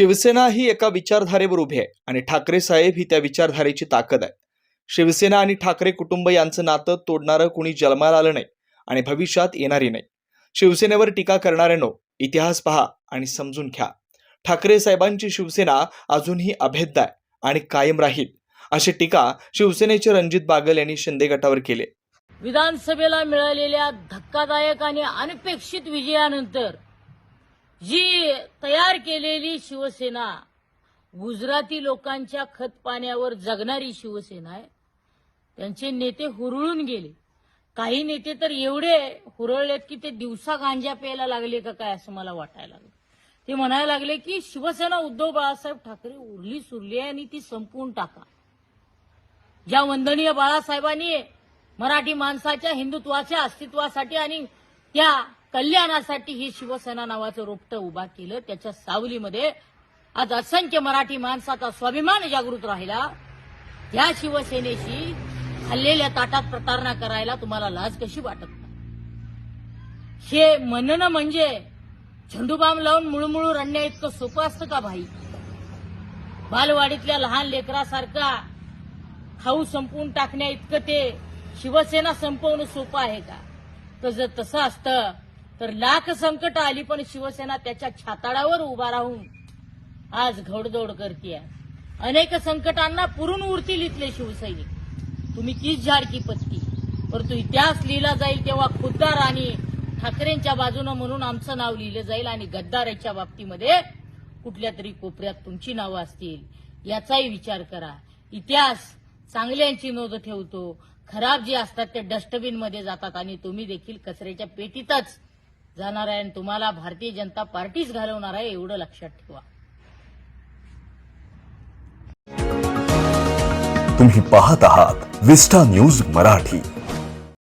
शिवसेना ही एका विचारधारेवर उभी आहे आणि ठाकरे साहेब ही त्या विचारधारेची ताकद आहे शिवसेना आणि ठाकरे कुटुंब यांचं नातं तोडणारं कुणी जन्माला आलं नाही आणि भविष्यात येणारी नाही. शिवसेनेवर टीका करणाऱ्यांनो इतिहास पहा आणि समजून घ्या. ठाकरे साहेबांची शिवसेना अजूनही अभेद्य आहे आणि कायम राहील अशी टीका शिवसेनेचे रणजित बागल यांनी शिंदे गटावर केली विधानसभेला मिळालेल्या धक्कादायक आणि अनपेक्षित विजयानंतर जी तयार केलेली शिवसेना गुजराती लोकांच्या खत पाण्यावर जगणारी शिवसेना आहे. त्यांचे नेते हुरळून गेले. काही नेते तर एवढे हुरळलेत की ते दिवसा गांजा प्यायला लागले का काय असं मला वाटायला लागलं. ते म्हणायला लागले की शिवसेना उद्धव बाळासाहेब ठाकरे उरली सुरली आहे आणि ती संपवून टाका. ज्या वंदनीय बाळासाहेबांनी मराठी माणसाच्या हिंदुत्वाच्या अस्तित्वासाठी आणि त्या कल्याणासाठी ही शिवसेना नावाचं रोपटं उभा केलं. त्याच्या सावलीमध्ये आज असंख्य मराठी माणसाचा स्वाभिमान जागृत राहिला. त्या शिवसेनेशी खाल्लेल्या ताटात प्रतारणा करायला तुम्हाला लाज कशी वाटत नाही? हे म्हणणं म्हणजे झेंडूबाम लावून मुळमुळू रडण्या इतकं सोपं असतं का भाई? बालवाडीतल्या लहान लेकरासारखा खाऊ संपवून टाकण्या इतकं ते शिवसेना संपवणं सोपं आहे का? तर जर तसं असतं तर लाख संकट आली पण शिवसेना त्याच्या छाताडावर उभा राहून आज घोडदौड करते अनेक संकटांना पुरून उरतील इथले शिवसैनिक. तुम्ही तीच झाडकी पत्ती. परंतु इतिहास लिहिला जाईल तेव्हा खुद्दार आणि ठाकरेंच्या बाजूनं म्हणून आमचं नाव लिहिलं जाईल आणि गद्दाराच्या बाबतीमध्ये कुठल्या तरी कोपऱ्यात तुमची नावं असतील याचाही विचार करा. इतिहास चांगल्यांची नोंद ठेवतो. खराब जे असतात ते डस्टबिनमध्ये जातात आणि तुम्ही देखील कचऱ्याच्या पेटीतच जाणार आहे आणि तुम्हाला भारतीय जनता पार्टी घालवणार आहे, एवढं लक्षात ठेवा. तुम्ही पाहत विस्टा न्यूज़ मराठी.